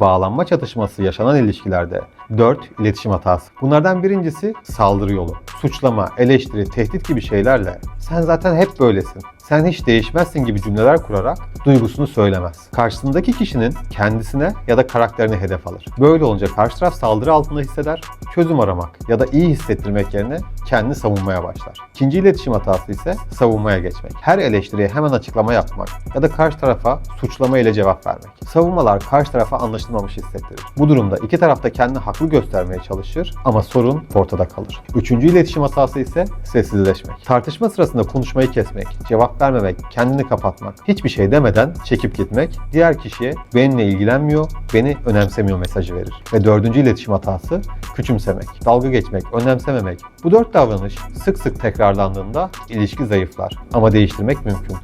Bağlanma çatışması yaşanan ilişkilerde 4 iletişim hatası. Bunlardan birincisi saldırı yolu. Suçlama, eleştiri, tehdit gibi şeylerle sen zaten hep böylesin. Sen hiç değişmezsin gibi cümleler kurarak duygusunu söylemez. Karşısındaki kişinin kendisine ya da karakterine hedef alır. Böyle olunca karşı taraf saldırı altında hisseder, çözüm aramak ya da iyi hissettirmek yerine kendini savunmaya başlar. İkinci iletişim hatası ise savunmaya geçmek. Her eleştiriye hemen açıklama yapmak ya da karşı tarafa suçlama ile cevap vermek. Savunmalar karşı tarafa anlaşılmamış hissettirir. Bu durumda iki taraf da kendini haklı göstermeye çalışır ama sorun ortada kalır. Üçüncü iletişim hatası ise sessizleşmek. Tartışma sırasında konuşmayı kesmek, cevap vermemek, kendini kapatmak, hiçbir şey demeden çekip gitmek, diğer kişiye benimle ilgilenmiyor, beni önemsemiyor mesajı verir. Ve dördüncü iletişim hatası küçümsemek, dalga geçmek, önemsememek. Bu dört davranış sık sık tekrarlandığında ilişki zayıflar ama değiştirmek mümkün.